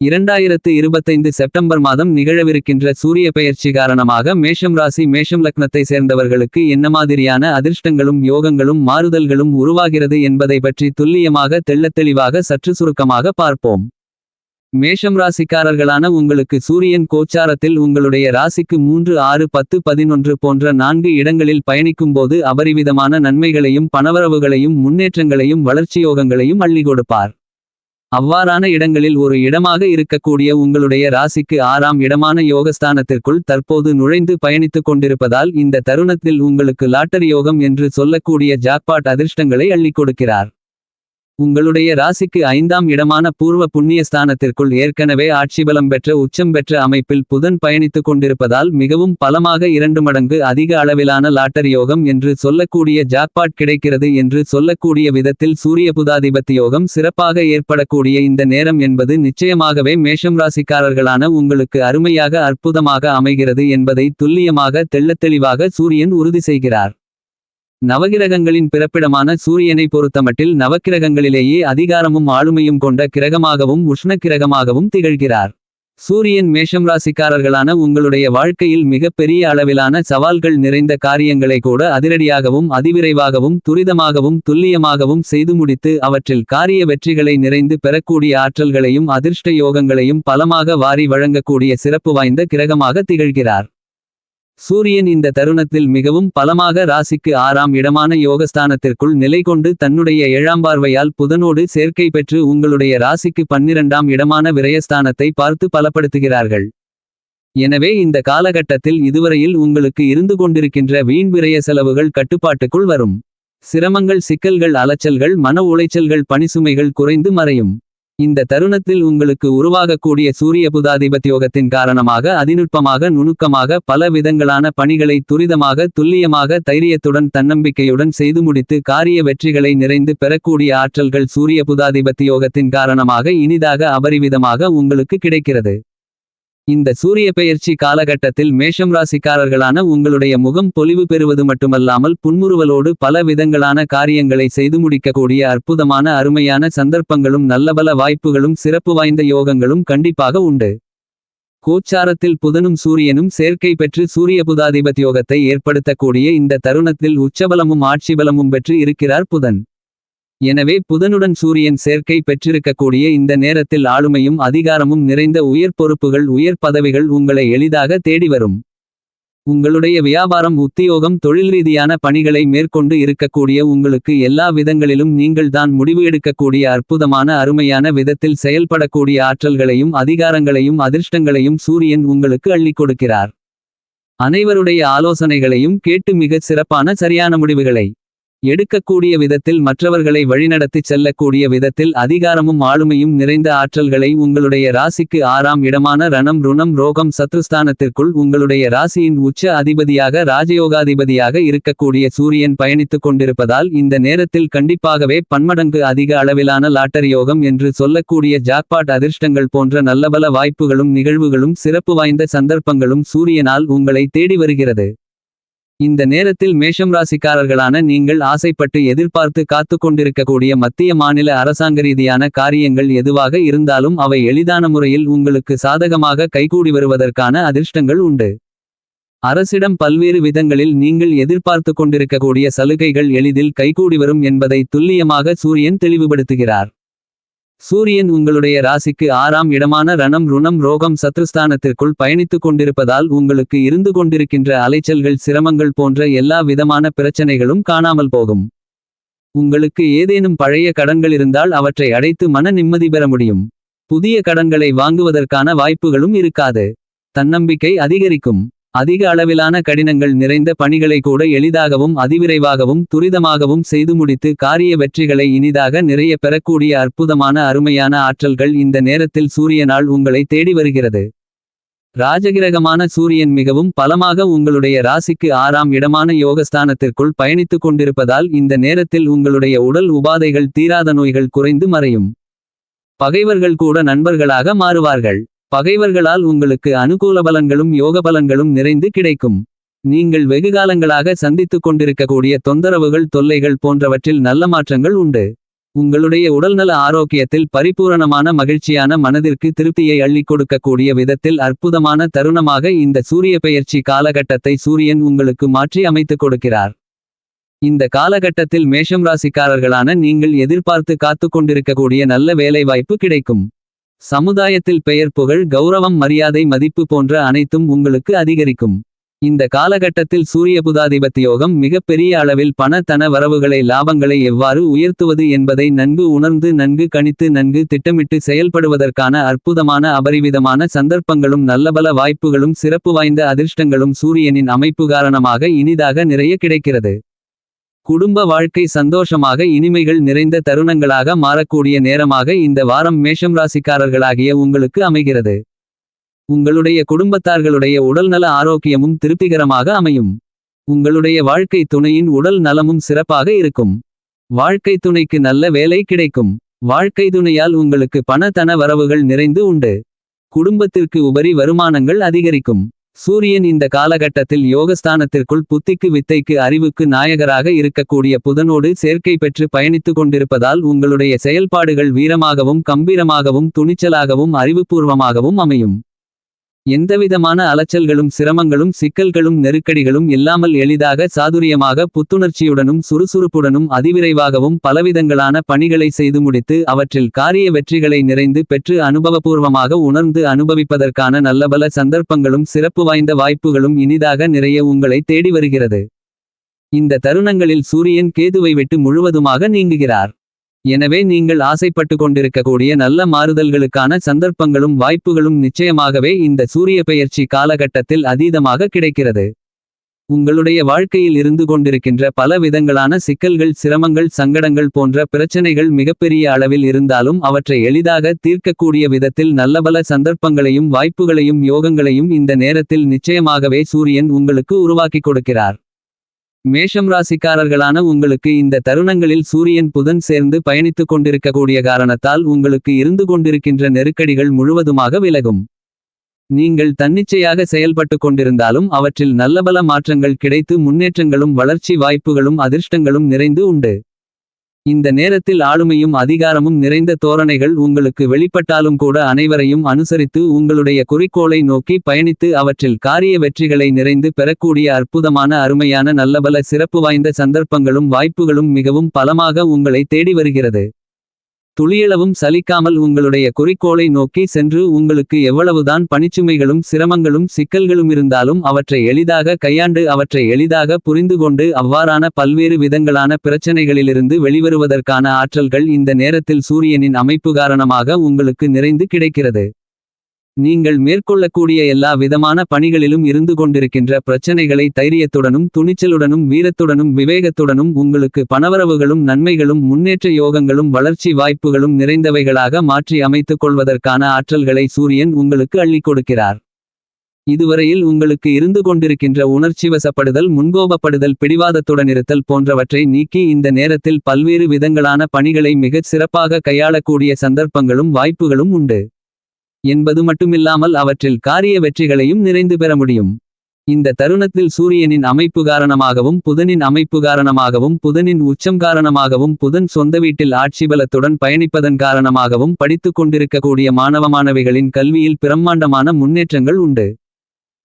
இரண்டாயிரத்து இருபத்தைந்து செப்டம்பர் மாதம் நிகழவிருக்கின்ற சூரிய பெயர்ச்சி காரணமாக மேஷம் ராசி மேஷம் லக்னத்தை சேர்ந்தவர்களுக்கு என்ன மாதிரியான அதிர்ஷ்டங்களும் யோகங்களும் மாறுதல்களும் உருவாகிறது என்பதை பற்றி துல்லியமாக தெள்ளத்தெளிவாக சற்று சுருக்கமாக பார்ப்போம். மேஷம் ராசிக்காரர்களான உங்களுக்கு சூரியன் கோச்சாரத்தில் உங்களுடைய ராசிக்கு மூன்று ஆறு பத்து பதினொன்று போன்ற நான்கு இடங்களில் பயணிக்கும்போது அபரிவிதமான நன்மைகளையும் பணவரவுகளையும் முன்னேற்றங்களையும் வளர்ச்சியோகங்களையும் அள்ளி கொடுப்பார். அவ்வாறான இடங்களில் ஒரு இடமாக இருக்கக்கூடிய உங்களுடைய ராசிக்கு ஆறாம் இடமான யோகஸ்தானத்திற்குள் தற்போது நுழைந்து பயணித்துக் கொண்டிருப்பதால் இந்த தருணத்தில் உங்களுக்கு லாட்டரி யோகம் என்று சொல்லக்கூடிய ஜாக்பாட் அதிர்ஷ்டங்களை அள்ளிக் கொடுக்கிறார். உங்களுடைய ராசிக்கு ஐந்தாம் இடமான பூர்வ புண்ணிய ஸ்தானத்திற்குள் ஏற்கனவே ஆட்சிபலம் பெற்ற உச்சம் பெற்ற அமைப்பில் புதன் பயணித்துக் கொண்டிருப்பதால் மிகவும் பலமாக இரண்டு மடங்கு அதிக அளவிலான லாட்டரி யோகம் என்று சொல்லக்கூடிய ஜாக்பாட் கிடைக்கிறது என்று சொல்லக்கூடிய விதத்தில் சூரிய புதாதிபத்தி யோகம் சிறப்பாக ஏற்படக்கூடிய இந்த நேரம் என்பது நிச்சயமாகவே மேஷம் ராசிக்காரர்களான உங்களுக்கு அருமையாக அற்புதமாக அமைகிறது என்பதை துல்லியமாக தெள்ளத்தெளிவாக சூரியன் உறுதி செய்கிறார். நவகிரகங்களின் பிறப்பிடமான சூரியனை பொறுத்தமட்டில் நவக்கிரகங்களிலேயே அதிகாரமும் ஆளுமையும் கொண்ட கிரகமாகவும் உஷ்ண கிரகமாகவும் திகழ்கிறார். சூரியன் மேஷம் ராசிக்காரர்களான உங்களுடைய வாழ்க்கையில் மிகப்பெரிய அளவிலான சவால்கள் நிறைந்த காரியங்களை கூட அதிரடியாகவும் அதிவிரைவாகவும் துரிதமாகவும் துல்லியமாகவும் செய்து முடித்து அவற்றில் காரிய வெற்றிகளை நிறைந்து பெறக்கூடிய ஆற்றல்களையும் அதிர்ஷ்ட யோகங்களையும் பலமாக வாரி வழங்கக்கூடிய சிறப்பு வாய்ந்த கிரகமாக திகழ்கிறார். சூரியன் இந்த தருணத்தில் மிகவும் பலமாக ராசிக்கு ஆறாம் இடமான யோகஸ்தானத்திற்குள் நிலை கொண்டு தன்னுடைய ஏழாம் பார்வையால் புதனோடு சேர்க்கை பெற்று உங்களுடைய ராசிக்கு பன்னிரண்டாம் இடமான விரயஸ்தானத்தை பார்த்து பலப்படுத்துகிறார்கள். எனவே இந்த காலகட்டத்தில் இதுவரையில் உங்களுக்கு இருந்து கொண்டிருக்கின்ற வீண் விரய செலவுகள் கட்டுப்பாட்டுக்குள் வரும். சிரமங்கள் சிக்கல்கள் அலைச்சல்கள் மன உளைச்சல்கள் பணிசுமைகள் குறைந்து மறையும். இந்த தருணத்தில் உங்களுக்கு உருவாகக்கூடிய சூரிய புதாதிபத்தியோகத்தின் காரணமாக அதிநுட்பமாக நுணுக்கமாக பல விதங்களான பணிகளை துரிதமாக துல்லியமாக தைரியத்துடன் தன்னம்பிக்கையுடன் செய்து முடித்து காரிய வெற்றிகளை நிறைந்து பெறக்கூடிய ஆற்றல்கள் சூரிய புதாதிபத்தியோகத்தின் காரணமாக இனிதாக அபரிவிதமாக உங்களுக்கு கிடைக்கிறது. இந்த சூரிய பெயர்ச்சி காலகட்டத்தில் மேஷம் ராசிக்காரர்களான உங்களுடைய முகம் பொலிவு பெறுவது மட்டுமல்லாமல் புன்முறுவலோடு பல விதங்களான காரியங்களை செய்து முடிக்கக்கூடிய அற்புதமான அருமையான சந்தர்ப்பங்களும் நல்லபல வாய்ப்புகளும் சிறப்பு வாய்ந்த யோகங்களும் கண்டிப்பாக உண்டு. கோச்சாரத்தில் புதனும் சூரியனும் சேர்க்கை பெற்று சூரிய புதாதிபத்தியோகத்தை ஏற்படுத்தக்கூடிய இந்த தருணத்தில் உச்சபலமும் ஆட்சிபலமும் பெற்று இருக்கிறார் புதன். எனவே புதனுடன் சூரியன் சேர்க்கை பெற்றிருக்கக்கூடிய இந்த நேரத்தில் ஆளுமையும் அதிகாரமும் நிறைந்த உயர் பொறுப்புகள் உயர் பதவிகள் உங்களை எளிதாக தேடி வரும். உங்களுடைய வியாபாரம் உத்தியோகம் தொழில் ரீதியான பணிகளை மேற்கொண்டு இருக்கக்கூடிய உங்களுக்கு எல்லா விதங்களிலும் நீங்கள் தான் முடிவு எடுக்கக்கூடிய அற்புதமான அருமையான விதத்தில் செயல்படக்கூடிய ஆற்றல்களையும் அதிகாரங்களையும் அதிர்ஷ்டங்களையும் சூரியன் உங்களுக்கு அள்ளிக் கொடுக்கிறார். அனைவருடைய ஆலோசனைகளையும் கேட்டு மிகச் சிறப்பான சரியான முடிவுகளை எடுக்கக்கூடிய விதத்தில் மற்றவர்களை வழிநடத்திச் செல்லக்கூடிய விதத்தில் அதிகாரமும் ஆளுமையும் நிறைந்த ஆற்றல்களை உங்களுடைய ராசிக்கு ஆறாம் இடமான ரணம் ருணம் ரோகம் சத்ருஸ்தானத்திற்குள் உங்களுடைய ராசியின் உச்ச அதிபதியாக ராஜயோகாதிபதியாக இருக்கக்கூடிய சூரியன் பயணித்துக் கொண்டிருப்பதால் இந்த நேரத்தில் கண்டிப்பாகவே பன்மடங்கு அதிக அளவிலான லாட்டரி யோகம் என்று சொல்லக்கூடிய ஜாக்பாட் அதிர்ஷ்டங்கள் போன்ற நல்லபல வாய்ப்புகளும் நிகழ்வுகளும் சிறப்பு வாய்ந்த சந்தர்ப்பங்களும் சூரியனால் உங்களை தேடி வருகிறது. இந்த நேரத்தில் மேஷம் ராசிக்காரர்களான நீங்கள் ஆசைப்பட்டு எதிர்பார்த்து காத்து கொண்டிருக்கக்கூடிய மத்திய மாநில அரசாங்க ரீதியான காரியங்கள் எதுவாக இருந்தாலும் அவை எளிதான முறையில் உங்களுக்கு சாதகமாக கைகூடி வருவதற்கான அதிர்ஷ்டங்கள் உண்டு. அரசிடம் பல்வேறு விதங்களில் நீங்கள் எதிர்பார்த்து கொண்டிருக்கக்கூடிய சலுகைகள் எளிதில் கைகூடி வரும் என்பதை துல்லியமாக சூரியன் தெளிவுபடுத்துகிறார். சூரியன் உங்களுடைய ராசிக்கு ஆறாம் இடமான ரணம் ருணம் ரோகம் சத்ருஸ்தானத்திற்குள் பயணித்துக் கொண்டிருப்பதால் உங்களுக்கு இருந்து கொண்டிருக்கின்ற அலைச்சல்கள் சிரமங்கள் போன்ற எல்லா விதமான பிரச்சனைகளும் காணாமல் போகும். உங்களுக்கு ஏதேனும் பழைய கடன்கள் இருந்தால் அவற்றை அடைத்து மன நிம்மதி பெற முடியும். புதிய கடன்களை வாங்குவதற்கான வாய்ப்புகளும் இருக்காது. தன்னம்பிக்கை அதிகரிக்கும். அதிக அளவிலான கடினங்கள் நிறைந்த பணிகளை கூட எளிதாகவும் அதிவிரைவாகவும் துரிதமாகவும் செய்து முடித்து காரிய வெற்றிகளை இனிதாக நிறைய பெறக்கூடிய அற்புதமான அருமையான ஆற்றல்கள் இந்த நேரத்தில் சூரியனால் உங்களை தேடி வருகிறது. ராஜகிரகமான சூரியன் மிகவும் பலமாக உங்களுடைய ராசிக்கு ஆறாம் இடமான யோகஸ்தானத்திற்குள் பயணித்துக் கொண்டிருப்பதால் இந்த நேரத்தில் உங்களுடைய உடல் உபாதைகள் தீராத நோய்கள் குறைந்து மறையும். பகைவர்கள் கூட நண்பர்களாக மாறுவார்கள். பகைவர்களால் உங்களுக்கு அனுகூல பலன்களும் யோக பலன்களும் நிறைந்து கிடைக்கும். நீங்கள் வெகுகாலங்களாக சந்தித்துக் கொண்டிருக்கக்கூடிய தொந்தரவுகள் தொல்லைகள் போன்றவற்றில் நல்ல மாற்றங்கள் உண்டு. உங்களுடைய உடல்நல ஆரோக்கியத்தில் பரிபூரணமான மகிழ்ச்சியான மனதிற்கு திருப்தியை அள்ளிக் கொடுக்கக்கூடிய விதத்தில் அற்புதமான தருணமாக இந்த சூரிய பெயர்ச்சி காலகட்டத்தை சூரியன் உங்களுக்கு மாற்றி அமைத்துக் கொடுக்கிறார். இந்த காலகட்டத்தில் மேஷம் ராசிக்காரர்களான நீங்கள் எதிர்பார்த்து காத்துக் கொண்டிருக்கக்கூடிய நல்ல வேலைவாய்ப்பு கிடைக்கும். சமுதாயத்தில் பெயர் புகழ் கௌரவம் மரியாதை மதிப்பு போன்ற அனைத்தும் உங்களுக்கு அதிகரிக்கும். இந்த காலகட்டத்தில் சூரிய புதாதிபத்தியோகம் மிகப்பெரிய அளவில் பண தன வரவுகளை லாபங்களை எவ்வாறு உயர்த்துவது என்பதை நன்கு உணர்ந்து நன்கு கணித்து நன்கு திட்டமிட்டு செயல்படுவதற்கான அற்புதமான அபரிவிதமான சந்தர்ப்பங்களும் நல்லபல வாய்ப்புகளும் சிறப்பு வாய்ந்த அதிர்ஷ்டங்களும் சூரியனின் அமைப்பு காரணமாக இனிதாக நிறைய கிடைக்கிறது. குடும்ப வாழ்க்கை சந்தோஷமாக இனிமைகள் நிறைந்த தருணங்களாக மாறக்கூடிய நேரமாக இந்த வாரம் மேஷம் ராசிக்காரர்களாகிய உங்களுக்கு அமைகிறது. உங்களுடைய குடும்பத்தார்களுடைய உடல்நல ஆரோக்கியமும் திருப்திகரமாக அமையும். உங்களுடைய வாழ்க்கை துணையின் உடல் நலமும் சிறப்பாக இருக்கும். வாழ்க்கை துணைக்கு நல்ல வேலை கிடைக்கும். வாழ்க்கை துணையால் உங்களுக்கு பண தன வரவுகள் நிறைந்து உண்டு. குடும்பத்திற்கு உபரி வருமானங்கள் அதிகரிக்கும். சூரியன் இந்த காலகட்டத்தில் யோகஸ்தானத்திற்குள் புத்திக்கு வித்தைக்கு அறிவுக்கு நாயகராக இருக்கக்கூடிய புதனோடு சேர்க்கை பெற்று பயணித்துக் கொண்டிருப்பதால் உங்களுடைய செயல்பாடுகள் வீரமாகவும் கம்பீரமாகவும் துணிச்சலாகவும் அறிவுபூர்வமாகவும் அமையும். எந்தவிதமான அலைச்சல்களும் சிரமங்களும் சிக்கல்களும் நெருக்கடிகளும் இல்லாமல் எளிதாக சாதுரியமாக புத்துணர்ச்சியுடனும் சுறுசுறுப்புடனும் அதிவிரைவாகவும் பலவிதங்களான பணிகளை செய்து முடித்து அவற்றில் காரிய வெற்றிகளை நிறைந்து பெற்று அனுபவபூர்வமாக உணர்ந்து அனுபவிப்பதற்கான நல்லபல சந்தர்ப்பங்களும் சிறப்பு வாய்ந்த வாய்ப்புகளும் இனிதாக நிறைய உங்களை தேடி வருகிறது. இந்த தருணங்களில் சூரியன் கேதுவை விட்டு முழுவதுமாக நீங்குகிறார். எனவே நீங்கள் ஆசைப்பட்டு கொண்டிருக்கக்கூடிய நல்ல மாறுதல்களுக்கான சந்தர்ப்பங்களும் வாய்ப்புகளும் நிச்சயமாகவே இந்த சூரிய பெயர்ச்சி காலகட்டத்தில் அதீதமாக கிடைக்கிறது. உங்களுடைய வாழ்க்கையில் இருந்து கொண்டிருக்கின்ற பல விதங்களான சிக்கல்கள் சிரமங்கள் சங்கடங்கள் போன்ற பிரச்சனைகள் மிகப்பெரிய அளவில் இருந்தாலும் அவற்றை எளிதாக தீர்க்கக்கூடிய விதத்தில் நல்லபல சந்தர்ப்பங்களையும் வாய்ப்புகளையும் யோகங்களையும் இந்த நேரத்தில் நிச்சயமாகவே சூரியன் உங்களுக்கு உருவாக்கிக் கொடுக்கிறார். மேஷம் ராசிக்காரர்களான உங்களுக்கு இந்த தருணங்களில் சூரியன் புதன் சேர்ந்து பயணித்துக் கொண்டிருக்கக்கூடிய காரணத்தால் உங்களுக்கு இருந்து கொண்டிருக்கின்ற நெருக்கடிகள் முழுவதுமாக விலகும். நீங்கள் தன்னிச்சையாக செயல்பட்டு கொண்டிருந்தாலும் அவற்றில் நல்லபல மாற்றங்கள் கிடைத்து முன்னேற்றங்களும் வளர்ச்சி வாய்ப்புகளும் அதிர்ஷ்டங்களும் நிறைந்து உண்டு. இந்த நேரத்தில் ஆளுமையும் அதிகாரமும் நிறைந்த தோரணைகள் உங்களுக்கு வெளிப்பட்டாலும் கூட அனைவரையும் அனுசரித்து உங்களுடைய குறிக்கோளை நோக்கி பயணித்து அவற்றில் காரிய வெற்றிகளை நிறைந்து பெறக்கூடிய அற்புதமான அருமையான நல்லபல சிறப்பு வாய்ந்த சந்தர்ப்பங்களும் வாய்ப்புகளும் மிகவும் பலமாக உங்களை தேடி வருகிறது. துளியளவும் சலிக்காமல் உங்களுடைய குறிக்கோளை நோக்கி சென்று உங்களுக்கு எவ்வளவுதான் பணிச்சுமைகளும் சிரமங்களும் சிக்கல்களும் இருந்தாலும் அவற்றை எளிதாக கையாண்டு அவற்றை எளிதாக புரிந்துகொண்டு அவ்வாறான பல்வேறு விதங்களான பிரச்சனைகளிலிருந்து வெளிவருவதற்கான ஆற்றல்கள் இந்த நேரத்தில் சூரியனின் அமைப்பு காரணமாக உங்களுக்கு நிறைந்து கிடைக்கிறது. நீங்கள் மேற்கொள்ளக்கூடிய எல்லா விதமான பணிகளிலும் இருந்து கொண்டிருக்கின்ற பிரச்சனைகளை தைரியத்துடனும் துணிச்சலுடனும் வீரத்துடனும் விவேகத்துடனும் உங்களுக்கு பணவரவுகளும் நன்மைகளும் முன்னேற்ற யோகங்களும் வளர்ச்சி வாய்ப்புகளும் நிறைந்தவைகளாக மாற்றி அமைத்துக் கொள்வதற்கான ஆற்றல்களை சூரியன் உங்களுக்கு அள்ளிக் கொடுக்கிறார். இதுவரையில் உங்களுக்கு இருந்து கொண்டிருக்கின்ற உணர்ச்சிவசப்படுதல் முன்கோபப்படுதல் பிடிவாதத்துடனிருத்தல் போன்றவற்றை நீக்கி இந்த நேரத்தில் பல்வேறு விதங்களான பணிகளை மிகச் சிறப்பாக கையாளக்கூடிய சந்தர்ப்பங்களும் வாய்ப்புகளும் உண்டு. என்பது மட்டுமில்லாமல் அவற்றில் காரிய வெற்றிகளையும் நிறைந்து பெற முடியும். இந்த தருணத்தில் சூரியனின் அமைப்பு காரணமாகவும் புதனின் அமைப்பு காரணமாகவும் புதனின் உச்சம் காரணமாகவும் புதன் சொந்த வீட்டில் ஆட்சி பலத்துடன் பயணிப்பதன் காரணமாகவும் படித்துக் கொண்டிருக்கக்கூடிய மாணவ மாணவிகளின் கல்வியில் பிரம்மாண்டமான முன்னேற்றங்கள் உண்டு.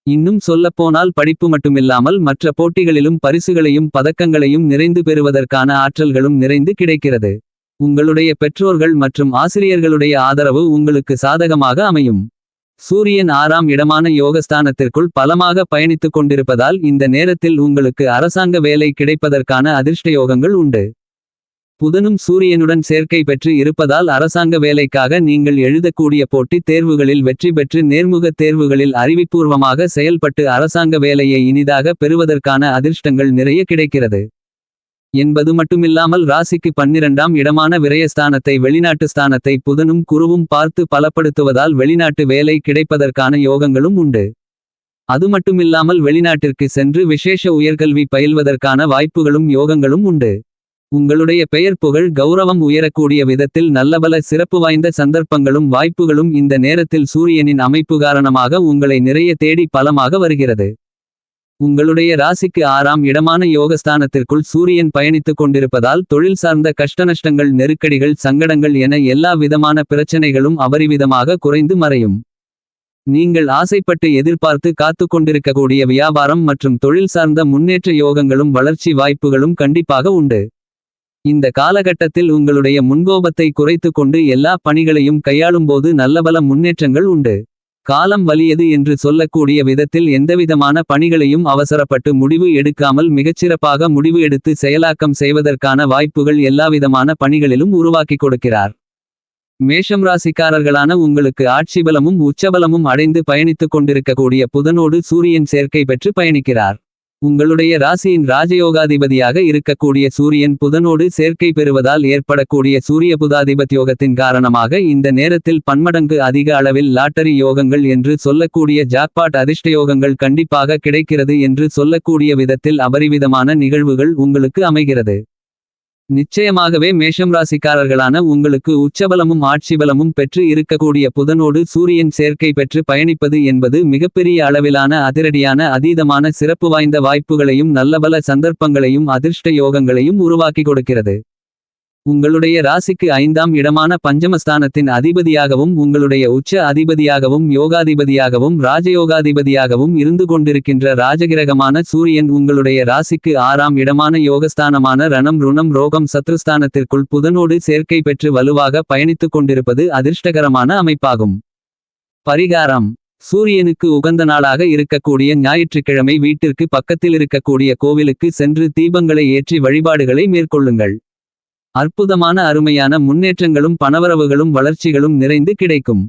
இன்னும் சொல்லப்போனால் படிப்பு மட்டுமில்லாமல் மற்ற போட்டிகளிலும் பரிசுகளையும் பதக்கங்களையும் நிறைந்து பெறுவதற்கான ஆற்றல்களும் நிறைந்து கிடைக்கிறது. உங்களுடைய பெற்றோர்கள் மற்றும் ஆசிரியர்களுடைய ஆதரவு உங்களுக்கு சாதகமாக அமையும். சூரியன் ஆறாம் இடமான யோகஸ்தானத்திற்குள் பலமாக பயணித்துக் கொண்டிருப்பதால் இந்த நேரத்தில் உங்களுக்கு அரசாங்க வேலை கிடைப்பதற்கான அதிர்ஷ்ட யோகங்கள் உண்டு. புதனும் சூரியனுடன் சேர்க்கை பெற்று இருப்பதால் அரசாங்க வேலைக்காக நீங்கள் எழுதக்கூடிய போட்டித் தேர்வுகளில் வெற்றி பெற்று நேர்முகத் தேர்வுகளில் அறிவிப்பூர்வமாக செயல்பட்டு அரசாங்க வேலையை இனிதாக பெறுவதற்கான அதிர்ஷ்டங்கள் நிறைய கிடைக்கிறது. என்பது மட்டுமில்லாமல் ராசிக்கு பன்னிரண்டாம் இடமான விரயஸ்தானத்தை வெளிநாட்டு ஸ்தானத்தை புதனும் குருவும் பார்த்து பலப்படுத்துவதால் வெளிநாட்டு வேலை கிடைப்பதற்கான யோகங்களும் உண்டு. அது மட்டுமில்லாமல் வெளிநாட்டிற்கு சென்று விசேஷ உயர்கல்வி பயில்வதற்கான வாய்ப்புகளும் யோகங்களும் உண்டு. உங்களுடைய பெயர் புகழ் கௌரவம் உயரக்கூடிய விதத்தில் நல்லபல சிறப்பு வாய்ந்த சந்தர்ப்பங்களும் வாய்ப்புகளும் இந்த நேரத்தில் சூரியனின் அமைப்பு காரணமாக உங்களை நிறைய தேடி பலமாக வருகிறது. உங்களுடைய ராசிக்கு ஆறாம் இடமான யோகஸ்தானத்திற்குள் சூரியன் பயணித்துக் கொண்டிருப்பதால் தொழில் சார்ந்த கஷ்டநஷ்டங்கள் நெருக்கடிகள் சங்கடங்கள் என எல்லா விதமான பிரச்சனைகளும் அபரிவிதமாக குறைந்து மறையும். நீங்கள் ஆசைப்பட்டு எதிர்பார்த்து காத்துக் கொண்டிருக்கக்கூடிய வியாபாரம் மற்றும் தொழில் சார்ந்த முன்னேற்ற யோகங்களும் வளர்ச்சி வாய்ப்புகளும் கண்டிப்பாக உண்டு. இந்த காலகட்டத்தில் உங்களுடைய முன்கோபத்தை குறைத்துக் கொண்டு எல்லா பணிகளையும் கையாளும்போது நல்லபல முன்னேற்றங்கள் உண்டு. காலம் வலியது என்று சொல்லக்கூடிய விதத்தில் எந்தவிதமான பணிகளையும் அவசரப்பட்டு முடிவு எடுக்காமல் மிகச்சிறப்பாக முடிவு எடுத்து செயலாக்கம் செய்வதற்கான வாய்ப்புகள் எல்லாவிதமான பணிகளிலும் உருவாக்கிக் கொடுக்கிறார். மேஷம் ராசிக்காரர்களான உங்களுக்கு ஆட்சிபலமும் உச்சபலமும் அடைந்து பயணித்துக் கொண்டிருக்கக்கூடிய புதனோடு சூரியன் சேர்க்கை பெற்று பயணிக்கிறார். உங்களுடைய ராசியின் ராஜயோகாதிபதியாக இருக்கக்கூடிய சூரியன் புதனோடு சேர்க்கை பெறுவதால் ஏற்படக்கூடிய சூரிய புதாதிபத்யோகத்தின் காரணமாக இந்த நேரத்தில் பன்மடங்கு அதிக அளவில் லாட்டரி யோகங்கள் என்று சொல்லக்கூடிய ஜாக்பாட் அதிர்ஷ்டயோகங்கள் கண்டிப்பாக கிடைக்கிறது என்று சொல்லக்கூடிய விதத்தில் அபரிவிதமான நிகழ்வுகள் உங்களுக்கு அமைகிறது. நிச்சயமாகவே மேஷம் ராசிக்காரர்களான உங்களுக்கு உச்சபலமும் ஆட்சிபலமும் பெற்று இருக்கக்கூடிய புதனோடு சூரியன் சேர்க்கை பெற்று பயணிப்பது என்பது மிகப்பெரிய அளவிலான அதிரடியான அதீதமான சிறப்பு வாய்ந்த வாய்ப்புகளையும் நல்லபல சந்தர்ப்பங்களையும் அதிர்ஷ்ட யோகங்களையும் உருவாக்கி கொடுக்கிறது. உங்களுடைய ராசிக்கு ஐந்தாம் இடமான பஞ்சமஸ்தானத்தின் அதிபதியாகவும் உங்களுடைய உச்ச அதிபதியாகவும் யோகாதிபதியாகவும் ராஜயோகாதிபதியாகவும் இருந்து கொண்டிருக்கின்ற ராஜகிரகமான சூரியன் உங்களுடைய ராசிக்கு ஆறாம் இடமான யோகஸ்தானமான ரணம் ருணம் ரோகம் சத்ருஸ்தானத்திற்குள் புதனோடு சேர்க்கை பெற்று வலுவாக பயணித்துக் கொண்டிருப்பது அதிர்ஷ்டகரமான அமைப்பாகும். பரிகாரம். சூரியனுக்கு உகந்த நாளாக இருக்கக்கூடிய ஞாயிற்றுக்கிழமை வீட்டிற்கு பக்கத்தில் இருக்கக்கூடிய கோவிலுக்கு சென்று தீபங்களை ஏற்றி வழிபாடுகளை மேற்கொள்ளுங்கள். அற்புதமான அருமையான முன்னேற்றங்களும் பணவரவுகளும் வளர்ச்சிகளும் நிறைந்து கிடைக்கும்.